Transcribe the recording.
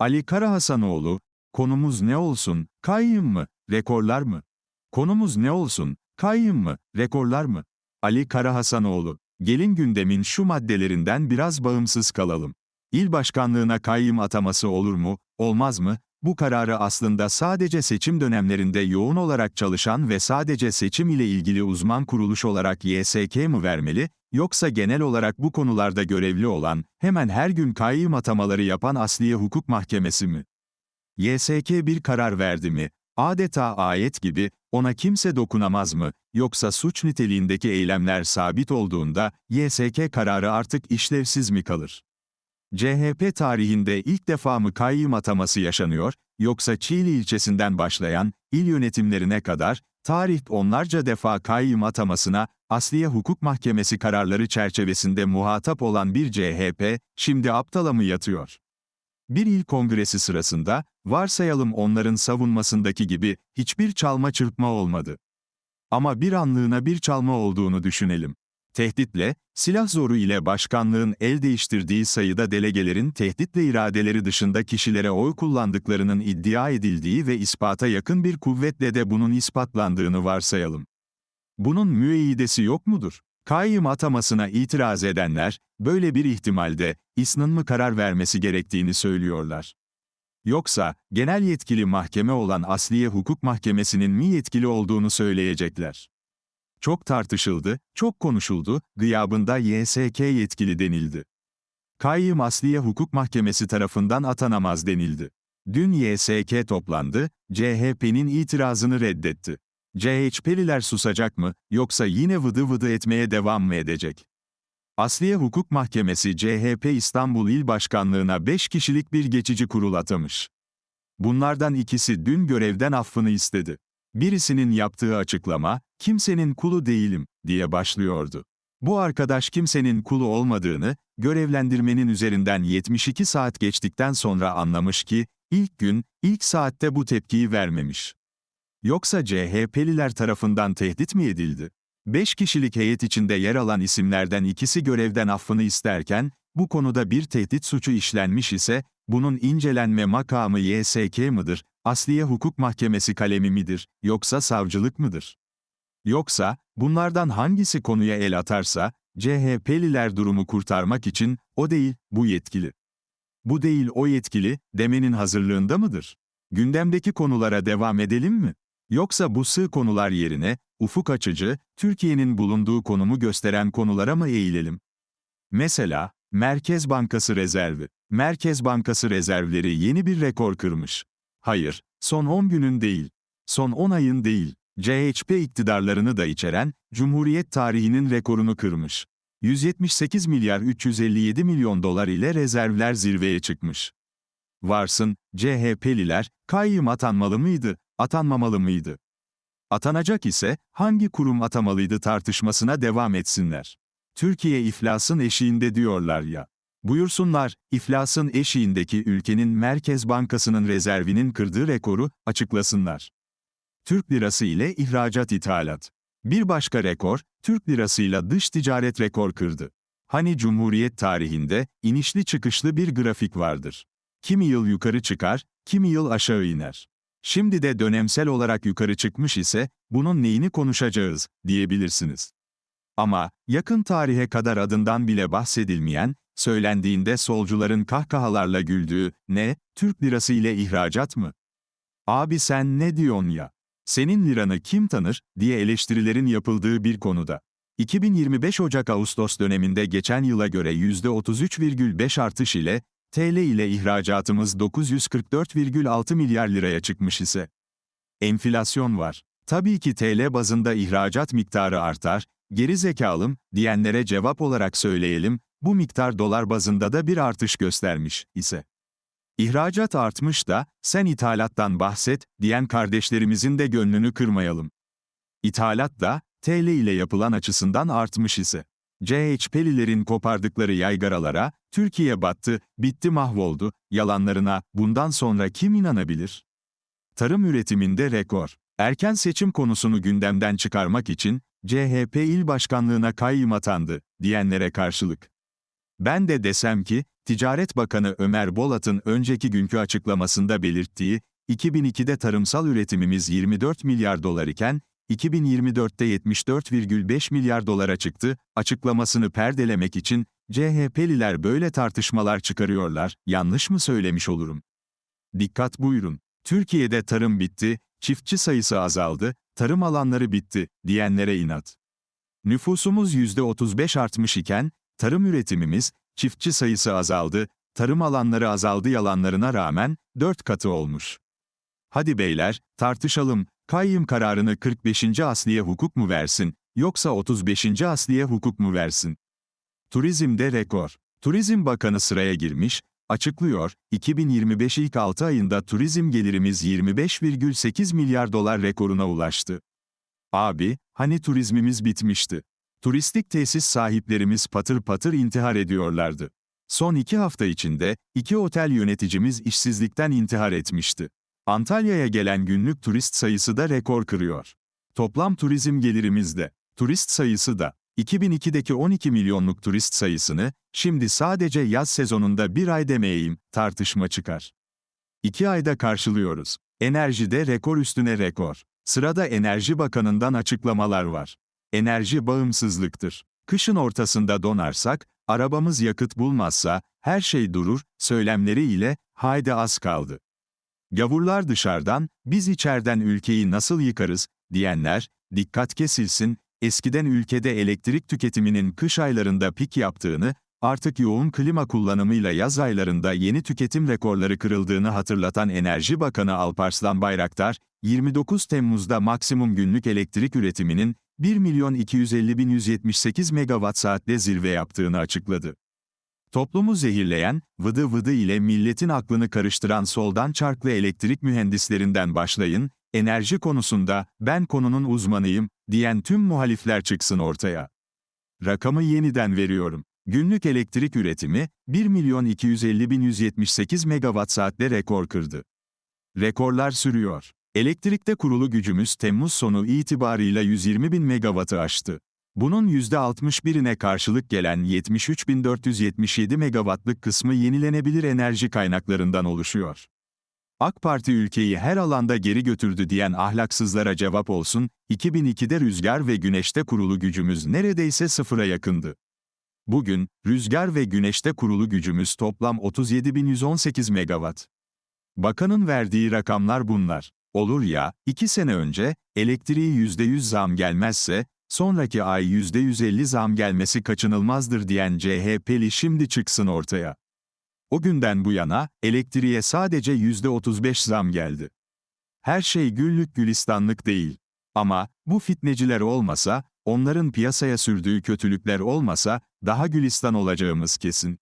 Ali Karahasanoğlu, konumuz ne olsun, kayyım mı, rekorlar mı? Konumuz ne olsun, kayyım mı, rekorlar mı? Ali Karahasanoğlu, gelin gündemin şu maddelerinden biraz bağımsız kalalım. İl başkanlığına kayyım ataması olur mu, olmaz mı? Bu kararı aslında sadece seçim dönemlerinde yoğun olarak çalışan ve sadece seçim ile ilgili uzman kuruluş olarak YSK mı vermeli, yoksa genel olarak bu konularda görevli olan, hemen her gün kayyım atamaları yapan Asliye Hukuk Mahkemesi mi? YSK bir karar verdi mi? Adeta ayet gibi, ona kimse dokunamaz mı? Yoksa suç niteliğindeki eylemler sabit olduğunda, YSK kararı artık işlevsiz mi kalır? CHP tarihinde ilk defa mı kayyım ataması yaşanıyor, yoksa Çiğli ilçesinden başlayan, il yönetimlerine kadar, tarih onlarca defa kayyım atamasına, Asliye Hukuk Mahkemesi kararları çerçevesinde muhatap olan bir CHP, şimdi aptala mı yatıyor? Bir il kongresi sırasında, varsayalım onların savunmasındaki gibi, hiçbir çalma çırpma olmadı. Ama bir anlığına bir çalma olduğunu düşünelim. Tehditle, silah zoru ile başkanlığın el değiştirdiği sayıda delegelerin tehditle iradeleri dışında kişilere oy kullandıklarının iddia edildiği ve ispata yakın bir kuvvetle de bunun ispatlandığını varsayalım. Bunun müeyyidesi yok mudur? Kayyım atamasına itiraz edenler, böyle bir ihtimalde, İSN'ın mı karar vermesi gerektiğini söylüyorlar. Yoksa, genel yetkili mahkeme olan Asliye Hukuk Mahkemesi'nin mi yetkili olduğunu söyleyecekler. Çok tartışıldı, çok konuşuldu, gıyabında YSK yetkili denildi. Kayyım Asliye Hukuk Mahkemesi tarafından atanamaz denildi. Dün YSK toplandı, CHP'nin itirazını reddetti. CHP'liler susacak mı, yoksa yine vıdı vıdı etmeye devam mı edecek? Asliye Hukuk Mahkemesi CHP İstanbul İl Başkanlığına 5 kişilik bir geçici kurul atamış. Bunlardan ikisi dün görevden affını istedi. Birisinin yaptığı açıklama, kimsenin kulu değilim, diye başlıyordu. Bu arkadaş kimsenin kulu olmadığını, görevlendirmenin üzerinden 72 saat geçtikten sonra anlamış ki, ilk gün, ilk saatte bu tepkiyi vermemiş. Yoksa CHP'liler tarafından tehdit mi edildi? 5 kişilik heyet içinde yer alan isimlerden ikisi görevden affını isterken, bu konuda bir tehdit suçu işlenmiş ise, bunun incelenme makamı YSK mıdır, Asliye Hukuk Mahkemesi kalemi midir, yoksa savcılık mıdır? Yoksa, bunlardan hangisi konuya el atarsa, CHP'liler durumu kurtarmak için, o değil, bu yetkili. Bu değil o yetkili, demenin hazırlığında mıdır? Gündemdeki konulara devam edelim mi? Yoksa bu sığ konular yerine, ufuk açıcı, Türkiye'nin bulunduğu konumu gösteren konulara mı eğilelim? Mesela, Merkez Bankası rezervi. Merkez Bankası rezervleri yeni bir rekor kırmış. Hayır, son 10 günün değil, son 10 ayın değil, CHP iktidarlarını da içeren, Cumhuriyet tarihinin rekorunu kırmış. 178 milyar 357 milyon dolar ile rezervler zirveye çıkmış. Varsın, CHP'liler, kayyım atanmalı mıydı, atanmamalı mıydı? Atanacak ise, hangi kurum atamalıydı tartışmasına devam etsinler. Türkiye iflasın eşiğinde diyorlar ya. Buyursunlar, iflasın eşiğindeki ülkenin Merkez Bankası'nın rezervinin kırdığı rekoru açıklasınlar. Türk lirası ile ihracat ithalat. Bir başka rekor, Türk lirasıyla dış ticaret rekor kırdı. Hani Cumhuriyet tarihinde inişli çıkışlı bir grafik vardır. Kimi yıl yukarı çıkar, kimi yıl aşağı iner. Şimdi de dönemsel olarak yukarı çıkmış ise bunun neyini konuşacağız diyebilirsiniz. Ama yakın tarihe kadar adından bile bahsedilmeyen, söylendiğinde solcuların kahkahalarla güldüğü, ne, Türk lirası ile ihracat mı? Abi sen ne diyorsun ya? Senin liranı kim tanır, diye eleştirilerin yapıldığı bir konuda. 2025 Ocak-Ağustos döneminde geçen yıla göre %33,5 artış ile, TL ile ihracatımız 944,6 milyar liraya çıkmış ise. Enflasyon var. Tabii ki TL bazında ihracat miktarı artar, geri zekalım, diyenlere cevap olarak söyleyelim, bu miktar dolar bazında da bir artış göstermiş ise. İhracat artmış da, sen ithalattan bahset, diyen kardeşlerimizin de gönlünü kırmayalım. İthalat da, TL ile yapılan açısından artmış ise. CHP'lilerin kopardıkları yaygaralara, Türkiye battı, bitti mahvoldu, yalanlarına, bundan sonra kim inanabilir? Tarım üretiminde rekor. Erken seçim konusunu gündemden çıkarmak için, CHP il başkanlığına kayyım atandı, diyenlere karşılık. Ben de desem ki, Ticaret Bakanı Ömer Bolat'ın önceki günkü açıklamasında belirttiği, 2002'de tarımsal üretimimiz 24 milyar dolar iken, 2024'te 74,5 milyar dolara çıktı, açıklamasını perdelemek için, CHP'liler böyle tartışmalar çıkarıyorlar, yanlış mı söylemiş olurum? Dikkat buyurun. Türkiye'de tarım bitti, çiftçi sayısı azaldı, tarım alanları bitti, diyenlere inat. Nüfusumuz %35 artmış iken, tarım üretimimiz, çiftçi sayısı azaldı, tarım alanları azaldı yalanlarına rağmen, 4 katı olmuş. Hadi beyler, tartışalım, kayyım kararını 45. asliye hukuk mu versin, yoksa 35. asliye hukuk mu versin? Turizmde rekor. Turizm Bakanı sıraya girmiş, açıklıyor, 2025 ilk 6 ayında turizm gelirimiz 25,8 milyar dolar rekoruna ulaştı. Abi, hani turizmimiz bitmişti. Turistik tesis sahiplerimiz patır patır intihar ediyorlardı. Son iki hafta içinde, iki otel yöneticimiz işsizlikten intihar etmişti. Antalya'ya gelen günlük turist sayısı da rekor kırıyor. Toplam turizm gelirimiz de, turist sayısı da, 2002'deki 12 milyonluk turist sayısını, şimdi sadece yaz sezonunda bir ay demeyeyim, tartışma çıkar. İki ayda karşılıyoruz. Enerjide rekor üstüne rekor. Sırada Enerji Bakanı'ndan açıklamalar var. Enerji bağımsızlıktır. Kışın ortasında donarsak, arabamız yakıt bulmazsa, her şey durur, söylemleri ile, haydi az kaldı. Gavurlar dışarıdan, biz içeriden ülkeyi nasıl yıkarız, diyenler, dikkat kesilsin, eskiden ülkede elektrik tüketiminin kış aylarında pik yaptığını, artık yoğun klima kullanımıyla yaz aylarında yeni tüketim rekorları kırıldığını hatırlatan Enerji Bakanı Alparslan Bayraktar, 29 Temmuz'da maksimum günlük elektrik üretiminin 1 milyon 250 bin 178 megawatt saatte zirve yaptığını açıkladı. Toplumu zehirleyen, vıdı vıdı ile milletin aklını karıştıran soldan çarklı elektrik mühendislerinden başlayın, enerji konusunda, ben konunun uzmanıyım, diyen tüm muhalifler çıksın ortaya. Rakamı yeniden veriyorum. Günlük elektrik üretimi, 1 milyon 250 bin 178 megawatt saatte rekor kırdı. Rekorlar sürüyor. Elektrikte kurulu gücümüz Temmuz sonu itibarıyla 120 bin megawattı aştı. Bunun %61'ine karşılık gelen 73.477 megawattlık kısmı yenilenebilir enerji kaynaklarından oluşuyor. AK Parti ülkeyi her alanda geri götürdü diyen ahlaksızlara cevap olsun, 2002'de rüzgar ve güneşte kurulu gücümüz neredeyse sıfıra yakındı. Bugün, rüzgar ve güneşte kurulu gücümüz toplam 37.118 megawatt. Bakanın verdiği rakamlar bunlar. Olur ya, iki sene önce, elektriği %100 zam gelmezse, sonraki ay %150 zam gelmesi kaçınılmazdır diyen CHP'li şimdi çıksın ortaya. O günden bu yana, elektriğe sadece %35 zam geldi. Her şey güllük gülistanlık değil. Ama, bu fitneciler olmasa, onların piyasaya sürdüğü kötülükler olmasa, daha gülistan olacağımız kesin.